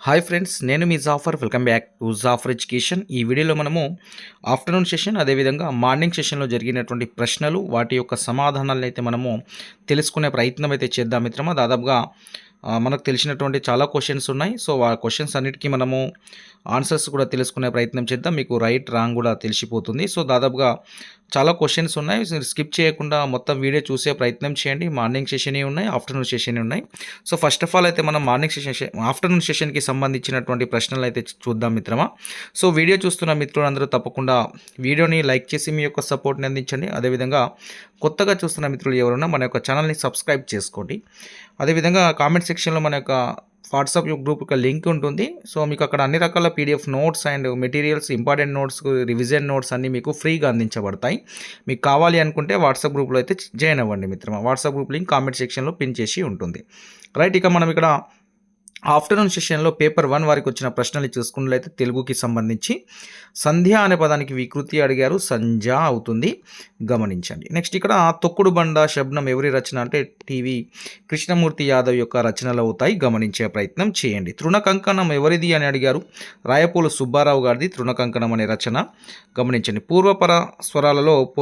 Hi friends నేను మీ Jafar. Welcome back to Jafar education ఈ వీడియోలో మనము ఆఫ్టర్నూన్ సెషన్ అదేవిధంగా మార్నింగ్ సెషన్లో జరిగినటువంటి ప్రశ్నలు వాటి యొక్క సమాధానాలను అయితే మనము తెలుసుకునే ప్రయత్నం అయితే చేద్దాం మిత్రమా. దాదాపుగా మనకు తెలిసినటువంటి చాలా క్వశ్చన్స్ ఉన్నాయి. సో ఆ క్వశ్చన్స్ అన్నిటికీ మనము ఆన్సర్స్ కూడా తెలుసుకునే ప్రయత్నం చేద్దాం. మీకు రైట్ రాంగ్ కూడా తెలిసిపోతుంది. సో దాదాపుగా చాలా క్వశ్చన్స్ ఉన్నాయి. మీరు స్కిప్ చేయకుండా మొత్తం వీడియో చూసే ప్రయత్నం చేయండి. మార్నింగ్ సెషన్ ఉన్నాయి ఆఫ్టర్నూన్ సెషన్ ఉన్నాయి. సో ఫస్ట్ ఆఫ్ ఆల్ అయితే మనం మార్నింగ్ సెషన్ ఆఫ్టర్నూన్ సెషన్కి సంబంధించినటువంటి ప్రశ్నలు అయితే చూద్దాం మిత్రమా. సో వీడియో చూస్తున్న మిత్రులందరూ తప్పకుండా వీడియోని లైక్ చేసి మీ యొక్క సపోర్ట్ని అందించండి. అదేవిధంగా కొత్తగా చూస్తున్న మిత్రులు ఎవరున్నా మన యొక్క ఛానల్ని సబ్స్క్రైబ్ చేసుకోండి. అదేవిధంగా కామెంట్ సెక్షన్లో మన యొక్క వాట్సాప్ గ్రూప్ యొక్క లింక్ ఉంటుంది. సో మీకు అక్కడ అన్ని రకాల PDF notes and materials important notes revision notes అన్నీ మీకు ఫ్రీగా అందించబడతాయి. మీకు కావాలి అనుకుంటే వాట్సాప్ గ్రూప్లో అయితే జాయిన్ అవ్వండి మిత్రమా. వాట్సాప్ గ్రూప్ లింక్ కామెంట్ సెక్షన్లో పిన్ చేసి ఉంటుంది. రైట్ ఇక మనం ఇక్కడ ఆఫ్టర్నూన్ సెషన్లో పేపర్ వన్ వారికి వచ్చిన ప్రశ్నలు చూసుకున్నట్లయితే తెలుగుకి సంబంధించి సంధ్య అనే పదానికి వికృతి అడిగారు. సంధ్య అవుతుంది. గమనించండి. నెక్స్ట్ ఇక్కడ తొక్కుడు బండ శబ్నం ఎవరి రచన అంటే టీవీ కృష్ణమూర్తి యాదవ్ యొక్క రచనలు అవుతాయి. గమనించే ప్రయత్నం చేయండి. తృణకంకణం ఎవరిది అని అడిగారు. రాయపూలు సుబ్బారావు గారిది తృణకంకణం అనే రచన. గమనించండి. పూర్వపర స్వరాలలో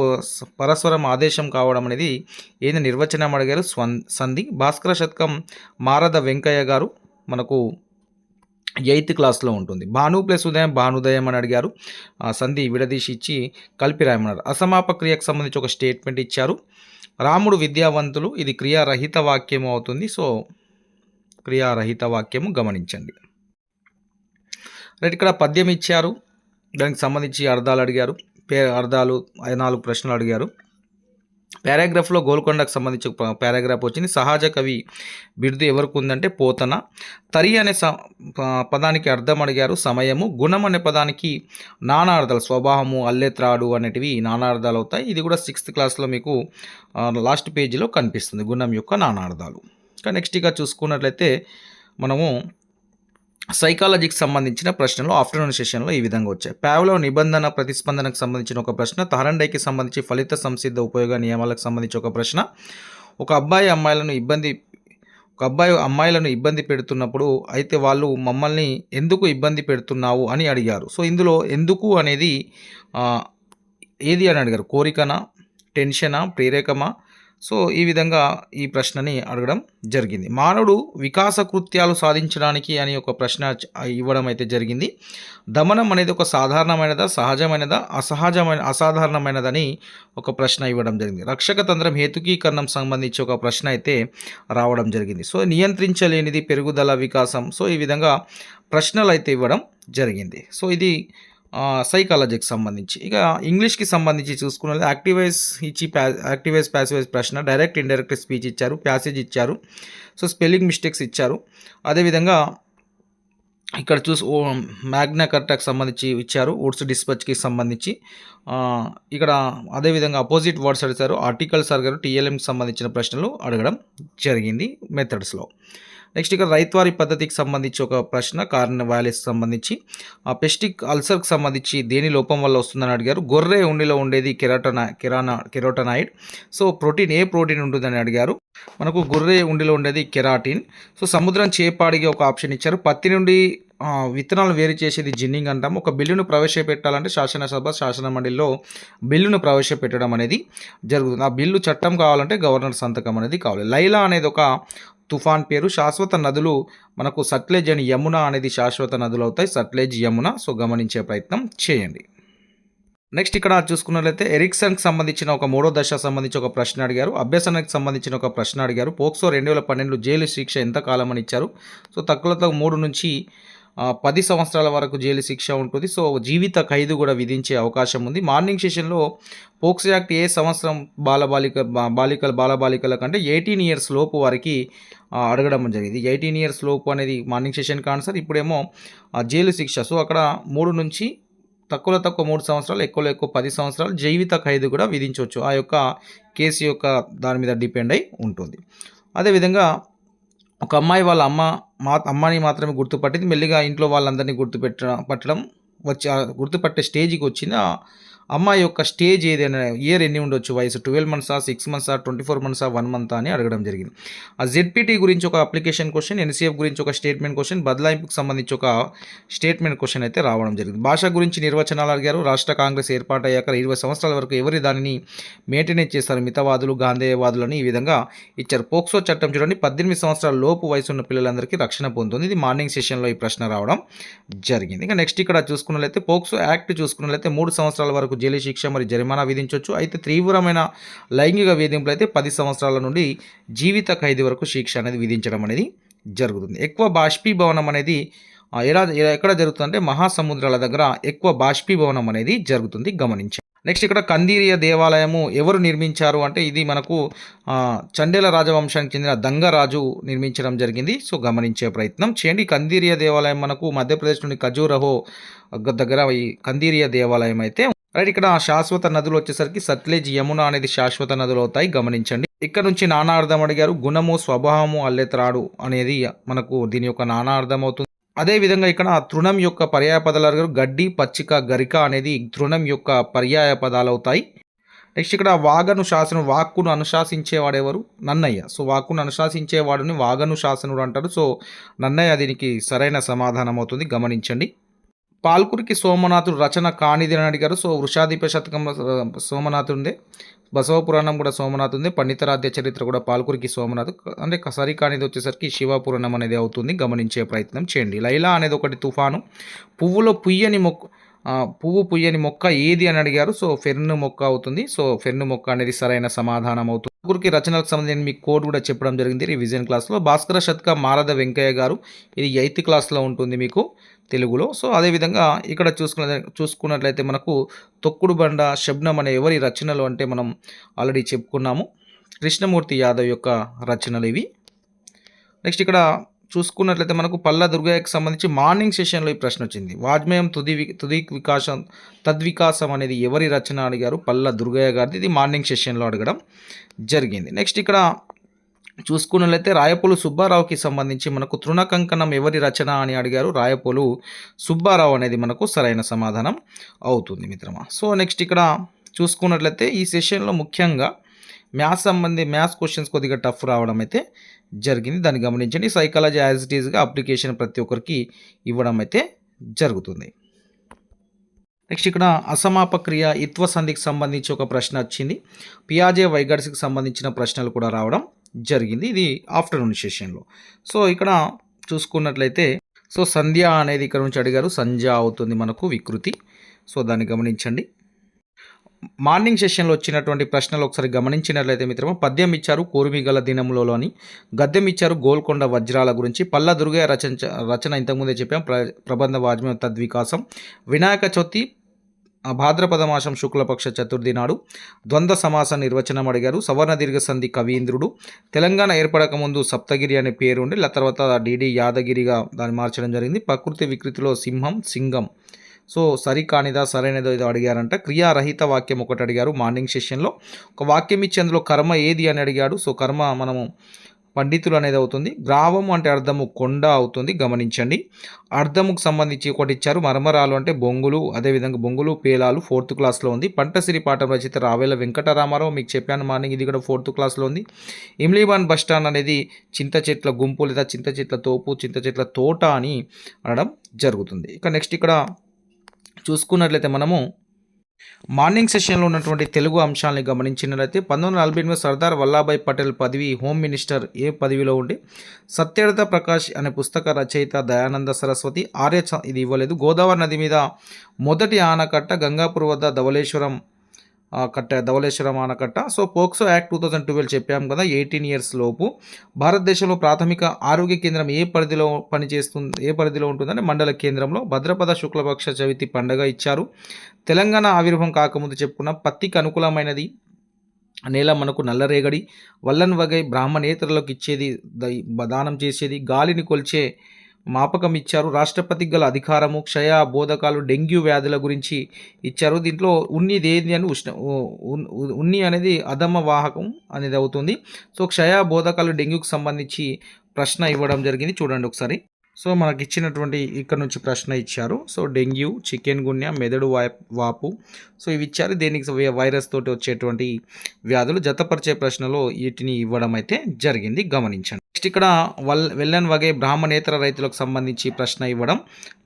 పరస్వరం ఆదేశం కావడం అనేది ఏది నిర్వచనం అడిగారు. స్వం సంధి భాస్కర శతకం మారద వెంకయ్య గారు. మనకు ఎయిత్ క్లాస్లో ఉంటుంది. భాను ప్లస్ ఉదయం భానుదయం అని అడిగారు. ఆ సంధి విడదీసి ఇచ్చి కలిపి రాయమన్నారు. అసమాప క్రియకు సంబంధించి ఒక స్టేట్మెంట్ ఇచ్చారు. రాముడు విద్యావంతులు ఇది క్రియారహిత వాక్యము అవుతుంది. సో క్రియారహిత వాక్యము గమనించండి. రైట్ ఇక్కడ పద్యం ఇచ్చారు. దానికి సంబంధించి అర్థాలు అడిగారు. పే అర్థాలు నాలుగు ప్రశ్నలు అడిగారు. పారాగ్రాఫ్లో గోల్కొండకు సంబంధించి పారాగ్రాఫ్ వచ్చింది. సహజ కవి బిరుదు ఎవరికి ఉందంటే పోతన. తరి అనే స ప- పదానికి అర్థం అడిగారు. సమయము గుణం అనే పదానికి నానార్థాలు స్వభావము అల్లెత్రాడు అనేటివి నానార్థాలు అవుతాయి. ఇది కూడా సిక్స్త్ క్లాస్లో మీకు లాస్ట్ పేజీలో కనిపిస్తుంది. గుణం యొక్క నానార్థాలు. ఇంకా నెక్స్ట్ ఇక చూసుకున్నట్లయితే మనము సైకాలజీకి సంబంధించిన ప్రశ్నలు ఆఫ్టర్నూన్ సెషన్లో ఈ విధంగా వచ్చాయి. ప్యావ్లో నిబంధన ప్రతిస్పందనకు సంబంధించిన ఒక ప్రశ్న తహరండైకి సంబంధించి ఫలిత సంసిద్ధ ఉపయోగ నియమాలకు సంబంధించి ఒక ప్రశ్న. ఒక అబ్బాయి అమ్మాయిలను ఇబ్బంది ఒక అబ్బాయి అమ్మాయిలను ఇబ్బంది పెడుతున్నప్పుడు అయితే వాళ్ళు మమ్మల్ని ఎందుకు ఇబ్బంది పెడుతున్నావు అని అడిగారు. సో ఇందులో ఎందుకు అనేది ఏది అని అడిగారు? కోరికనా టెన్షనా ప్రేరేకమా సో ఈ విధంగా ఈ ప్రశ్నని అడగడం జరిగింది. మానవుడు వికాస కృత్యాలు సాధించడానికి అని ఒక ప్రశ్న ఇవ్వడం అయితే జరిగింది. దమనం అనేది ఒక సాధారణమైనదా సహజమైనదా అసహజమైన అసాధారణమైనదని ఒక ప్రశ్న ఇవ్వడం జరిగింది. రక్షక తంత్రం హేతుకీకరణం సంబంధించి ఒక ప్రశ్న అయితే రావడం జరిగింది. సో నియంత్రించలేనిది పెరుగుదల వికాసం సో ఈ విధంగా ప్రశ్నలు అయితే ఇవ్వడం జరిగింది. సో ఇది సైకాలజీకి సంబంధించి. ఇక ఇంగ్లీష్కి సంబంధించి చూసుకున్నది యాక్టివైజ్ ఇచ్చి ప్యా యాక్టివైజ్ ప్యాసివైజ్ ప్రశ్న డైరెక్ట్ ఇండైరెక్ట్ స్పీచ్ ఇచ్చారు ప్యాసేజ్ ఇచ్చారు. సో స్పెల్లింగ్ మిస్టేక్స్ ఇచ్చారు. అదేవిధంగా ఇక్కడ చూసి ఓ మ్యాగ్నా కర్టాకి సంబంధించి ఇచ్చారు వుడ్స్ డిస్పచ్కి సంబంధించి. ఇక్కడ అదేవిధంగా అపోజిట్ వర్డ్స్ అడిగారు ఆర్టికల్స్ అడిగారు టీఎల్ఎంకి సంబంధించిన ప్రశ్నలు అడగడం జరిగింది మెథడ్స్లో నెక్స్ట్ ఇక్కడ రైతువారి పద్ధతికి సంబంధించి ఒక ప్రశ్న కార్న్ వ్యాలీస్ సంబంధించి. ఆ పెస్టిక్ అల్సర్కి సంబంధించి దేని లోపం వల్ల వస్తుందని అడిగారు. గొర్రె ఉండిలో ఉండేది కెరాటనా కెరానా కెరోటనాయిడ్. సో ప్రోటీన్ ఏ ప్రోటీన్ ఉంటుందని అడిగారు. మనకు గొర్రె ఉండిలో ఉండేది కెరాటిన్. సో సముద్రం చేపాడిగా ఒక ఆప్షన్ ఇచ్చారు. పత్తి నుండి విత్తనాలు వేరు చేసేది జిన్నింగ్ అంటాం. ఒక బిల్లును ప్రవేశపెట్టాలంటే శాసనసభ శాసన మండలిలో బిల్లును ప్రవేశపెట్టడం అనేది జరుగుతుంది. ఆ బిల్లు చట్టం కావాలంటే గవర్నర్ సంతకం అనేది కావాలి. లైలా అనేది ఒక తుఫాన్ పేరు శాశ్వత నదులు మనకు సట్లెజ్ అని యమున అనేది శాశ్వత నదులు అవుతాయి సట్లెజ్ యమున. సో గమనించే ప్రయత్నం చేయండి. నెక్స్ట్ ఇక్కడ చూసుకున్నట్లయితే ఎరిక్సన్కి సంబంధించిన ఒక మూడో దశ సంబంధించి ఒక ప్రశ్న అడిగారు. అభ్యసనకి సంబంధించిన ఒక ప్రశ్న అడిగారు. పోక్సో రెండు వేల పన్నెండు జైలు శిక్ష ఎంత కాలం అని ఇచ్చారు? సో తక్కువతో మూడు నుంచి పది సంవత్సరాల వరకు జైలు శిక్ష ఉంటుంది. సో జీవిత ఖైదు కూడా విధించే అవకాశం ఉంది. మార్నింగ్ సెషన్లో పోక్సో యాక్ట్ ఏ సంవత్సరం బాలబాలిక బాలికల బాలబాలికల కంటే ఎయిటీన్ ఇయర్స్ లోపు వారికి అడగడం జరిగింది. ఎయిటీన్ ఇయర్స్ లోపు అనేది మార్నింగ్ సెషన్కి ఆన్సర్ ఇప్పుడేమో జైలు శిక్ష. సో అక్కడ మూడు నుంచి తక్కువలో తక్కువ మూడు సంవత్సరాలు ఎక్కువలో ఎక్కువ పది సంవత్సరాలు జీవిత ఖైదు కూడా విధించవచ్చు. ఆ యొక్క కేసు యొక్క దాని మీద డిపెండ్ అయి ఉంటుంది. అదేవిధంగా ఒక అమ్మాయి వాళ్ళ అమ్మ మా అమ్మని మాత్రమే గుర్తుపట్టింది. మెల్లిగా ఇంట్లో వాళ్ళందరినీ గుర్తుపెట్ట పట్టడం వచ్చి గుర్తుపట్టే స్టేజ్కి వచ్చింది. అమ్మాయి యొక్క స్టేజ్ ఏదైనా ఇయర్ ఎన్ని ఉండొచ్చు? వయసు ట్వెల్వ్ మంత్సా సిక్స్ మంత్సా ట్వంటీ ఫోర్ మంత్సా వన్ మంత్ అని అడగడం జరిగింది. ఆ జెడ్పీటీ గురించి ఒక అప్లికేషన్ క్వశ్చన్ ఎన్సీఎఫ్ గురించి ఒక స్టేట్మెంట్ క్వశ్చన్ బదలాయింపుకు సంబంధించి ఒక స్టేట్మెంట్ క్వశ్చన్ అయితే రావడం జరిగింది. భాష గురించి నిర్వచనాలు అడిగారు. రాష్ట్ర కాంగ్రెస్ ఏర్పాటు అయ్యాక ఇరవై సంవత్సరాల వరకు ఎవరి దానిని మెయింటెనెన్స్ చేస్తారు? మితవాదులు గాంధేయవాదులని ఈ విధంగా ఇచ్చారు. పోక్సో చట్టం చూడండి. పద్దెనిమిది సంవత్సరాల లోపు వయసు ఉన్న పిల్లలందరికీ రక్షణ పొందుతుంది. ఇది మార్నింగ్ సెషన్లో ఈ ప్రశ్న రావడం జరిగింది. ఇంకా నెక్స్ట్ ఇక్కడ చూసుకున్నట్లయితే పోక్సో యాక్ట్ చూసుకున్నట్లయితే మూడు సంవత్సరాల వరకు జైలు శిక్ష మరి జరిమానా విధించవచ్చు అయితే తీవ్రమైన లైంగిక వేధింపులు అయితే పది సంవత్సరాల నుండి జీవిత ఖైదీ వరకు శిక్ష అనేది విధించడం అనేది జరుగుతుంది. ఎక్కువ బాష్పీభవనం అనేది ఎలా ఎక్కడ జరుగుతుందంటే మహాసముద్రాల దగ్గర ఎక్కువ బాష్పీభవనం అనేది జరుగుతుంది. గమనించండి. నెక్స్ట్ ఇక్కడ కందీరియ దేవాలయము ఎవరు నిర్మించారు అంటే ఇది మనకు చండేల రాజవంశానికి చెందిన దంగరాజు నిర్మించడం జరిగింది. సో గమనించే ప్రయత్నం చేయండి. కందీరియ దేవాలయం మనకు మధ్యప్రదేశ్ నుండి ఖజూరహో దగ్గర ఈ కందీరియ దేవాలయం అయితే రైట్ ఇక్కడ శాశ్వత నదులు వచ్చేసరికి సత్లేజ్ యమున అనేది శాశ్వత నదులు అవుతాయి. గమనించండి. ఇక్కడ నుంచి నానార్థం అడిగారు. గుణము స్వభావము అల్లెత్రాడు అనేది మనకు దీని యొక్క నానార్థం అవుతుంది. అదేవిధంగా ఇక్కడ తృణం యొక్క పర్యాయ పదాలు అడిగారు. గడ్డి పచ్చిక గరిక అనేది తృణం యొక్క పర్యాయ పదాలు అవుతాయి. నెక్స్ట్ ఇక్కడ వాగను శాసనం వాక్కును అనుశాసించేవాడెవరు నన్నయ్య. సో వాక్కును అనుశాసించేవాడుని వాగను శాసనుడు అంటారు. సో నన్నయ్య దీనికి సరైన సమాధానం అవుతుంది. గమనించండి. పాల్కురికి సోమనాథుడు రచన కానిది అని అడిగారు. సో వృషాధిప శతకం సోమనాథుండే బసవ పురాణం కూడా సోమనాథ్ ఉంది పండితరాధ్య చరిత్ర కూడా పాల్కురికి సోమనాథ్. అంటే సరి కానిది వచ్చేసరికి శివ పురాణం అనేది అవుతుంది. గమనించే ప్రయత్నం చేయండి. లైలా అనేది ఒకటి తుఫాను. పువ్వులో పుయ్యని మొక్క పువ్వు పుయ్యని మొక్క ఏది అని అడిగారు. సో ఫెర్ను మొక్క అవుతుంది. సో ఫెర్ను మొక్క అనేది సరైన సమాధానం అవుతుంది. పాల్కురికి రచనలకు సంబంధించిన మీకు కోడ్ కూడా చెప్పడం జరిగింది. రివిజన్ క్లాస్లో భాస్కర శతక మారద వెంకయ్య గారు. ఇది ఎయిత్ క్లాస్లో ఉంటుంది మీకు. తెలుగులో. సో అదేవిధంగా ఇక్కడ చూసుకున్న చూసుకున్నట్లయితే మనకు తొక్కుడు బండ శబ్నం అనే ఎవరి రచనలు అంటే మనం ఆల్రెడీ చెప్పుకున్నాము. కృష్ణమూర్తి యాదవ్ యొక్క రచనలు ఇవి. నెక్స్ట్ ఇక్కడ చూసుకున్నట్లయితే మనకు పల్ల దుర్గయ్యకి సంబంధించి మార్నింగ్ సెషన్లో ఈ ప్రశ్న వచ్చింది. వాజ్మేయం తుది తుది వికాసం తద్వికాసం అనేది ఎవరి రచన అడిగారు? పల్ల దుర్గయ్య గారిది. ఇది మార్నింగ్ సెషన్లో అడగడం జరిగింది. నెక్స్ట్ ఇక్కడ చూసుకున్నట్లయితే రాయపోలు సుబ్బారావుకి సంబంధించి మనకు తృణకంకణం ఎవరి రచన అని అడిగారు. రాయపోలు సుబ్బారావు అనేది మనకు సరైన సమాధానం అవుతుంది మిత్రమా. సో నెక్స్ట్ ఇక్కడ చూసుకున్నట్లయితే ఈ సెషన్లో ముఖ్యంగా మ్యాథ్స్ సంబంధి మ్యాథ్స్ క్వశ్చన్స్ కొద్దిగా టఫ్ రావడం అయితే జరిగింది. దాన్ని గమనించండి. సైకాలజీ యాజ్ ఇట్ ఈస్గా అప్లికేషన్ ప్రతి ఒక్కరికి ఇవ్వడం అయితే జరుగుతుంది. నెక్స్ట్ ఇక్కడ అసమాప క్రియ ఇత్వ సంధికి సంబంధించి ఒక ప్రశ్న వచ్చింది. పియాజే వైగర్స్కి సంబంధించిన ప్రశ్నలు కూడా రావడం జరిగింది. ఇది ఆఫ్టర్నూన్ సెషన్లో. సో ఇక్కడ చూసుకున్నట్లయితే సో సంధ్య అనేది ఇక్కడ నుంచి అడిగారు. సంధ్య అవుతుంది మనకు వికృతి. సో దాన్ని గమనించండి. మార్నింగ్ సెషన్లో వచ్చినటువంటి ప్రశ్నలు ఒకసారి గమనించినట్లయితే మిత్రమా పద్యం ఇచ్చారు కోరిమిగల దినములలోని గద్యం ఇచ్చారు గోల్కొండ వజ్రాల గురించి పల్ల దుర్గయ్య రచన రచన ఇంతకుముందే చెప్పాం ప్ర ప్రబంధ వాజ్మయం తద్వికాసం వినాయక చవితి భాద్రపద మాసం శుక్లపక్ష చతుర్థి నాడు ద్వంద్వ సమాస నిర్వచనం అడిగారు. సవర్ణ దీర్ఘ సంధి కవీంద్రుడు. తెలంగాణ ఏర్పడక ముందు సప్తగిరి అనే పేరు ఉండి ఆ తర్వాత డిడి యాదగిరిగా దాన్ని మార్చడం జరిగింది. ప్రకృతి వికృతిలో సింహం సింగం. సో సరి కానిదా సరైనదో ఏదో అడిగారంట. క్రియారహిత వాక్యం ఒకటి అడిగారు మార్నింగ్ సెషన్లో. ఒక వాక్యం ఇచ్చి అందులో కర్మ ఏది అని అడిగాడు. సో కర్మ మనము పండితులు అనేది అవుతుంది. గ్రావము అంటే అర్థము కొండ అవుతుంది. గమనించండి. అర్థముకు సంబంధించి ఒకటి ఇచ్చారు. మరమరాలు అంటే బొంగులు అదేవిధంగా బొంగులు పేలాలు ఫోర్త్ క్లాస్లో ఉంది. పంటసిరి పాఠం రచయిత రావేల వెంకటరామారావు మీకు చెప్పాను. మార్నింగ్ ఇది కూడా ఫోర్త్ క్లాస్లో ఉంది. ఇమ్లీబాన్ బస్ స్టాండ్ అనేది చింత చెట్ల గుంపు లేదా చింత చెట్ల తోపు చింత చెట్ల తోట అని అనడం జరుగుతుంది. ఇక నెక్స్ట్ ఇక్కడ చూసుకున్నట్లయితే మనము మార్నింగ్ సెషన్లో ఉన్నటువంటి తెలుగు అంశాలని గమనించినట్లయితే పంతొమ్మిది వందల నలభై ఎనిమిది సర్దార్ వల్లభాయ్ పటేల్ పదవి హోమ్ మినిస్టర్ ఏ పదవిలో ఉండి సత్యర్థ ప్రకాష్ అనే పుస్తక రచయిత దయానంద సరస్వతి ఆర్య చ- ఇది ఇవ్వలేదు. గోదావరి నది మీద మొదటి ఆనకట్ట గంగాపూర్ వద్ద ధవళేశ్వరం కట్ట ధవళేశ్వరం ఆనకట్ట so POCSO act two thousand twelve చెప్పాం కదా ఎయిటీన్ ఇయర్స్ లోపు. భారతదేశంలో ప్రాథమిక ఆరోగ్య కేంద్రం ఏ పరిధిలో పనిచేస్తుంది ఏ పరిధిలో ఉంటుందంటే మండల కేంద్రంలో. భద్రపద శుక్లపక్ష చవితి పండగ ఇచ్చారు. తెలంగాణ ఆవిర్భం కాకముందు చెప్పుకున్న పత్తికి అనుకూలమైనది. నేల మనకు నల్లరేగడి వల్లన్ వగై బ్రాహ్మణేతరులకు ఇచ్చేది దానం చేసేది. గాలిని కొల్చే మాపకం ఇచ్చారు రాష్ట్రపతికి గల అధికారము క్షయ బోధకాలు డెంగ్యూ వ్యాధుల గురించి ఇచ్చారు. దీంట్లో ఉన్నిది ఏది అని ఉష్ణ ఉ- ఉన్ని అనేది అధమ వాహకం అనేది అవుతుంది. సో క్షయ బోధకాలు డెంగ్యూకి సంబంధించి ప్రశ్న ఇవ్వడం జరిగింది. చూడండి ఒకసారి. సో మనకి ఇచ్చినటువంటి ఇక్కడ నుంచి ప్రశ్న ఇచ్చారు. సో డెంగ్యూ చికెన్ గున్యా మెదడు వా- వాపు. సో ఇవి ఇచ్చారు దేనికి వైరస్ తోటి వచ్చేటువంటి వ్యాధులు జతపరిచే ప్రశ్నలో వీటిని ఇవ్వడం అయితే జరిగింది. గమనించండి. నెక్స్ట్ ఇక్కడ వల్ వెల్లన్ వగే బ్రాహ్మణేతర రైతులకు సంబంధించి ప్రశ్న ఇవ్వడం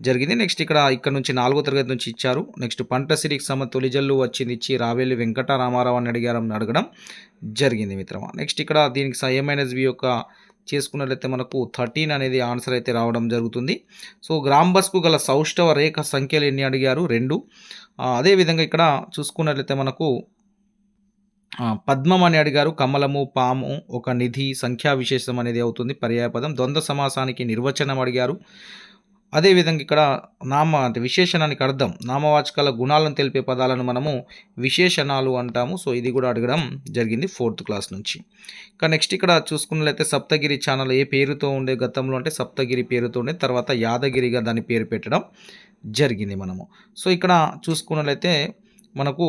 జరిగింది. నెక్స్ట్ ఇక్కడ ఇక్కడ నుంచి నాలుగో తరగతి నుంచి ఇచ్చారు. నెక్స్ట్ పంట సిరికి సమ తొలిజల్లు వచ్చింది ఇచ్చి రావేలి వెంకటరామారావు అని అడిగారు అడగడం జరిగింది మిత్రమా. నెక్స్ట్ ఇక్కడ దీనికి ఏమైనస్వి యొక్క చేసుకున్నట్లయితే మనకు థర్టీన్ అనేది ఆన్సర్ అయితే రావడం జరుగుతుంది. సో గ్రామ్ బస్కు గల సౌష్ఠవ రేఖ సంఖ్యలు ఎన్ని అడిగారు? రెండు. అదేవిధంగా ఇక్కడ చూసుకున్నట్లయితే మనకు పద్మం అని అడిగారు కమలము పాము ఒక నిధి సంఖ్యా విశేషం అనేది అవుతుంది పర్యాయపదం ద్వంద్వ సమాసానికి నిర్వచనం అడిగారు. అదేవిధంగా ఇక్కడ నామ అంటే విశేషణానికి అర్థం. నామవాచకాల గుణాలను తెలిపే పదాలను మనము విశేషణాలు అంటాము. సో ఇది కూడా అడగడం జరిగింది ఫోర్త్ క్లాస్ నుంచి. ఇంకా నెక్స్ట్ ఇక్కడ చూసుకున్నట్లయితే సప్తగిరి ఛానల్ ఏ పేరుతో ఉండే గతంలో అంటే సప్తగిరి పేరుతో ఉండే తర్వాత యాదగిరిగా దాని పేరు పెట్టడం జరిగింది మనము. సో ఇక్కడ చూసుకున్నట్లయితే మనకు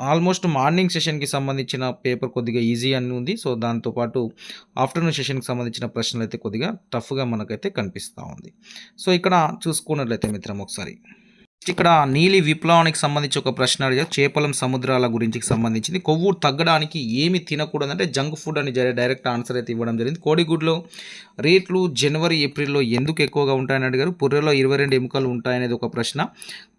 ఆల్మోస్ట్ మార్నింగ్ సెషన్కి సంబంధించిన పేపర్ కొద్దిగా ఈజీ అని ఉంది. సో దాంతోపాటు ఆఫ్టర్నూన్ సెషన్కి సంబంధించిన ప్రశ్నలు అయితే కొద్దిగా టఫ్గా మనకైతే కనిపిస్తూ ఉంది. సో ఇక్కడ చూసుకున్నట్లయితే మిత్రం ఒకసారి ఇక్కడ నీలి విప్లవానికి సంబంధించి ఒక ప్రశ్న అడిగారు చేపలం సముద్రాల గురించి సంబంధించింది. కొవ్వు తగ్గడానికి ఏమి తినకూడదంటే జంక్ ఫుడ్ అని జరిగే డైరెక్ట్ ఆన్సర్ అయితే ఇవ్వడం జరిగింది. కోడిగుడ్లో రేట్లు జనవరి ఏప్రిల్లో ఎందుకు ఎక్కువగా ఉంటాయని అడిగారు. పుర్రెలో ఇరవై రెండు ఎముకలు ఉంటాయనేది ఒక ప్రశ్న.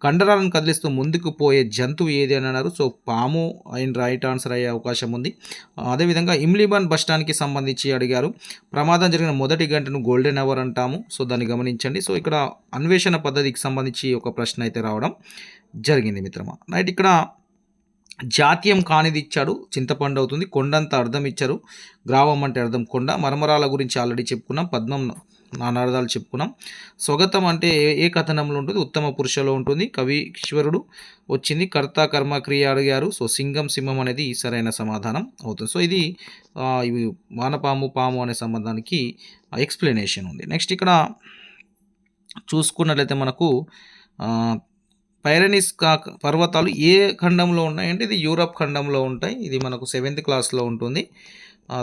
కండరాలను కదిలిస్తూ ముందుకు పోయే జంతువు ఏది అని అన్నారు. సో పాము అయిన రైట్ ఆన్సర్ అయ్యే అవకాశం ఉంది. అదేవిధంగా ఇమ్లీబాన్ బస్ స్టాండ్కి సంబంధించి అడిగారు. ప్రమాదం జరిగిన మొదటి గంటను గోల్డెన్ అవర్ అంటాము. సో దాన్ని గమనించండి. సో ఇక్కడ అన్వేషణ పద్ధతికి సంబంధించి ఒక ప్రశ్న అయితే రావడం జరిగింది మిత్రమా. రైట్ ఇక్కడ జాతీయం కానిది ఇచ్చాడు చింతపండు అవుతుంది కొండంత అర్థం ఇచ్చారు గ్రామం అంటే అర్థం కొండ మరమరాల గురించి ఆల్రెడీ చెప్పుకున్నాం పద్మం నానార్థాలు చెప్పుకున్నాం. స్వగతం అంటే ఏ- ఏ కథనంలో ఉంటుంది? ఉత్తమ పురుషలో ఉంటుంది కవి ఈశ్వరుడు వచ్చింది కర్త కర్మ క్రియ అడిగారు సో సింగం సింహం అనేది సరైన సమాధానం అవుతుంది. సో ఇది ఇవి వానపాము పాము అనే సంబంధానికి ఎక్స్ప్లెనేషన్ ఉంది. నెక్స్ట్ ఇక్కడ చూసుకున్నట్లయితే మనకు పైరనిస్ కా పర్వతాలు ఏ ఖండంలో ఉన్నాయంటే ఇది యూరప్ ఖండంలో ఉంటాయి. ఇది మనకు సెవెంత్ క్లాస్లో ఉంటుంది.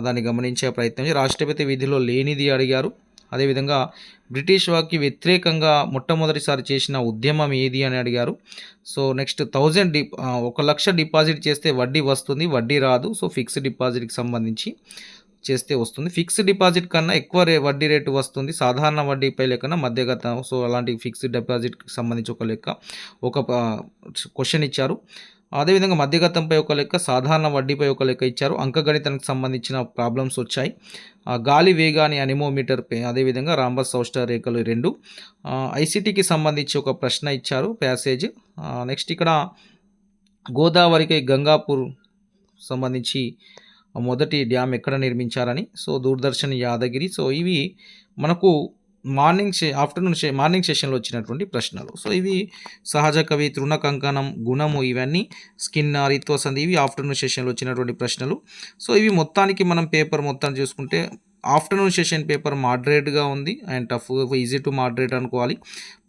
దాన్ని గమనించే ప్రయత్నం రాష్ట్రపతి విధిలో లేనిది అడిగారు. అదేవిధంగా బ్రిటిష్ వారికి వ్యతిరేకంగా మొట్టమొదటిసారి చేసిన ఉద్యమం ఏది అని అడిగారు. సో నెక్స్ట్ థౌజండ్ డి ఒక లక్ష డిపాజిట్ చేస్తే వడ్డీ వస్తుంది. వడ్డీ రాదు. సో ఫిక్స్డ్ డిపాజిట్కి సంబంధించి. చేస్తే వస్తుంది. ఫిక్స్డ్ డిపాజిట్ కన్నా ఎక్కువ రే వడ్డీ రేటు వస్తుంది. సాధారణ వడ్డీపై లెక్కన మధ్యగత సో అలాంటి ఫిక్స్డ్ డిపాజిట్కి సంబంధించి ఒక లెక్క ఒక క్వశ్చన్ ఇచ్చారు. అదేవిధంగా మధ్యగతంపై ఒక లెక్క సాధారణ వడ్డీపై ఒక లెక్క ఇచ్చారు. అంకగణితానికి సంబంధించిన ప్రాబ్లమ్స్ వచ్చాయి. గాలి వేగాని అనిమోమీటర్ పై అదేవిధంగా రాంబస్ సౌష్ట రేఖలు రెండు. ఐసిటీకి సంబంధించి ఒక ప్రశ్న ఇచ్చారు ప్యాసేజ్. నెక్స్ట్ ఇక్కడ గోదావరికి గంగాపూర్ సంబంధించి మొదటి డ్యామ్ ఎక్కడ నిర్మించారని సో దూరదర్శన్ యాదగిరి సో ఇవి మనకు మార్నింగ్ ఆఫ్టర్నూన్ మార్నింగ్ సెషన్లో వచ్చినటువంటి ప్రశ్నలు. సో ఇవి సహజ కవి తృణ కంకణం గుణము ఇవన్నీ స్కిన్ రిత్వసంధి ఇవి ఆఫ్టర్నూన్ సెషన్లో వచ్చినటువంటి ప్రశ్నలు. సో ఇవి మొత్తానికి మనం పేపర్ మొత్తాన్ని చూసుకుంటే ఆఫ్టర్నూన్ సెషన్ పేపర్ మాడరేట్గా ఉంది and tough easy to moderate అనుకోవాలి.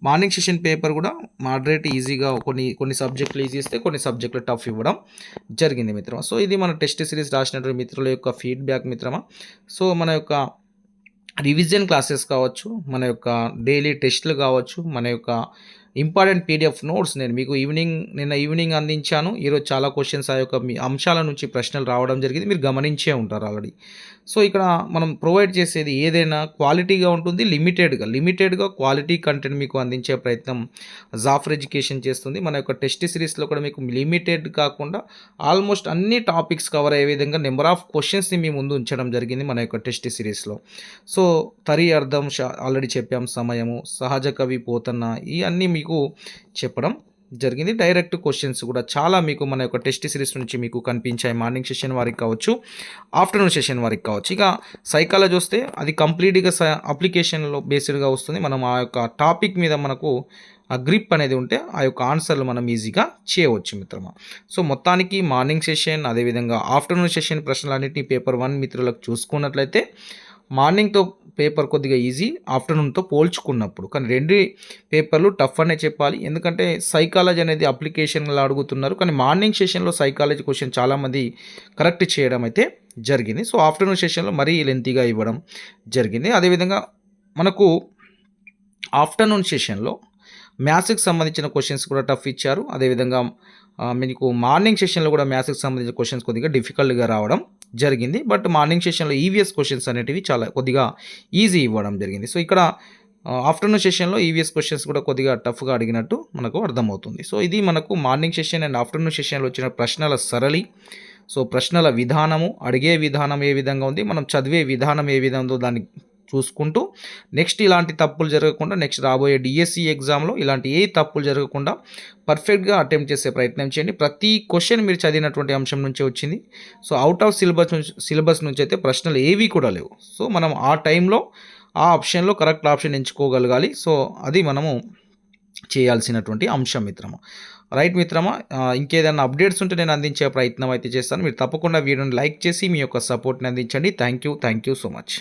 మార్నింగ్ సెషన్ పేపర్ కూడా మాడరేట్ ఈజీగా కొన్ని కొన్ని సబ్జెక్టులు ఈజీ ఇస్తే కొన్ని సబ్జెక్టులు టఫ్ ఇవ్వడం జరిగింది మిత్రమా. సో ఇది మన టెస్ట్ సిరీస్ రాసినటువంటి మిత్రుల యొక్క ఫీడ్బ్యాక్ మిత్రమా. సో మన యొక్క రివిజన్ క్లాసెస్ కావచ్చు మన యొక్క డైలీ టెస్ట్లు కావచ్చు మన యొక్క ఇంపార్టెంట్ పీడిఎఫ్ నోట్స్ నేను మీకు ఈవినింగ్ నిన్న ఈవినింగ్ అందించాను. ఈరోజు చాలా క్వశ్చన్స్ ఆ యొక్క మీ అంశాల నుంచి ప్రశ్నలు రావడం జరిగింది. మీరు గమనించే ఉంటారు ఆల్రెడీ సో ఇక్కడ మనం ప్రొవైడ్ చేసేది ఏదైనా క్వాలిటీగా ఉంటుంది లిమిటెడ్గా లిమిటెడ్గా క్వాలిటీ కంటెంట్ మీకు అందించే ప్రయత్నం జాఫర్ ఎడ్యుకేషన్ చేస్తుంది. మన యొక్క టెస్ట్ సిరీస్లో కూడా మీకు లిమిటెడ్ కాకుండా ఆల్మోస్ట్ అన్ని టాపిక్స్ కవర్ అయ్యే విధంగా నెంబర్ ఆఫ్ క్వశ్చన్స్ని మీ ముందు ఉంచడం జరిగింది మన యొక్క టెస్ట్ సిరీస్లో సో తరి అర్థం షా- ఆల్రెడీ చెప్పాం సమయము సహజ కవి పోతన్న ఇవన్నీ మీకు చెప్పడం జరిగింది. డైరెక్ట్ క్వశ్చన్స్ కూడా చాలా మీకు మన యొక్క టెస్ట్ సిరీస్ నుంచి మీకు కనిపించాయి. మార్నింగ్ సెషన్ వారికి కావచ్చు ఆఫ్టర్నూన్ సెషన్ వారికి కావచ్చు. ఇక సైకాలజీ వస్తే అది కంప్లీట్గా స అప్లికేషన్లో బేస్డ్గా వస్తుంది. మనం ఆ యొక్క టాపిక్ మీద మనకు ఆ గ్రిప్ అనేది ఉంటే ఆ యొక్క ఆన్సర్లు మనం ఈజీగా చేయవచ్చు మిత్రమా. సో మొత్తానికి మార్నింగ్ సెషన్ అదేవిధంగా ఆఫ్టర్నూన్ సెషన్ ప్రశ్నలన్నింటినీ పేపర్ వన్ మిత్రులకు చూసుకున్నట్లయితే మార్నింగ్తో పేపర్ కొద్దిగా ఈజీ ఆఫ్టర్నూన్తో పోల్చుకున్నప్పుడు. కానీ రెండు పేపర్లు టఫ్ అనే చెప్పాలి. ఎందుకంటే సైకాలజీ అనేది అప్లికేషన్లో అడుగుతున్నారు. కానీ మార్నింగ్ సెషన్లో సైకాలజీ క్వశ్చన్ చాలామంది కరెక్ట్ చేయడం అయితే జరిగింది. సో ఆఫ్టర్నూన్ సెషన్లో మరీ లెంతీగా ఇవ్వడం జరిగింది. అదేవిధంగా మనకు ఆఫ్టర్నూన్ సెషన్లో మ్యాథ్స్కి సంబంధించిన క్వశ్చన్స్ కూడా టఫ్ ఇచ్చారు. అదేవిధంగా మీకు మార్నింగ్ సెషన్లో కూడా మ్యాథ్స్కి సంబంధించిన క్వశ్చన్స్ కొద్దిగా డిఫికల్ట్గా రావడం జరిగింది. బట్ మార్నింగ్ సెషన్లో ఈవీఎస్ క్వశ్చన్స్ అనేటివి చాలా కొద్దిగా ఈజీ ఇవ్వడం జరిగింది. సో ఇక్కడ ఆఫ్టర్నూన్ సెషన్లో ఈవీఎస్ క్వశ్చన్స్ కూడా కొద్దిగా టఫ్గా అడిగినట్టు మనకు అర్థమవుతుంది. సో ఇది మనకు మార్నింగ్ సెషన్ అండ్ ఆఫ్టర్నూన్ సెషన్లో వచ్చిన ప్రశ్నల సరళి. సో ప్రశ్నల విధానము అడిగే విధానం ఏ విధంగా ఉంది మనం చదివే విధానం ఏ విధంగా ఉందో దాన్ని చూసుకుంటూ నెక్స్ట్ ఇలాంటి తప్పులు జరగకుండా నెక్స్ట్ రాబోయే డిఎస్సి ఎగ్జామ్లో ఇలాంటి ఏ తప్పులు జరగకుండా పర్ఫెక్ట్గా అటెంప్ట్ చేసే ప్రయత్నం చేయండి. ప్రతి క్వశ్చన్ మీరు చదివినటువంటి అంశం నుంచే వచ్చింది. సో అవుట్ ఆఫ్ సిలబస్ నుంచి సిలబస్ నుంచి అయితే ప్రశ్నలు ఏవి కూడా లేవు. సో మనం ఆ టైంలో ఆ ఆప్షన్లో కరెక్ట్ ఆప్షన్ ఎంచుకోగలగాలి. సో అది మనము చేయాల్సినటువంటి అంశం మిత్రమా. రైట్ మిత్రమా ఇంకేదైనా అప్డేట్స్ ఉంటే నేను అందించే ప్రయత్నం అయితే చేస్తాను. మీరు తప్పకుండా వీడియోని లైక్ చేసి మీ యొక్క సపోర్ట్ని అందించండి. Thank you thank you so much.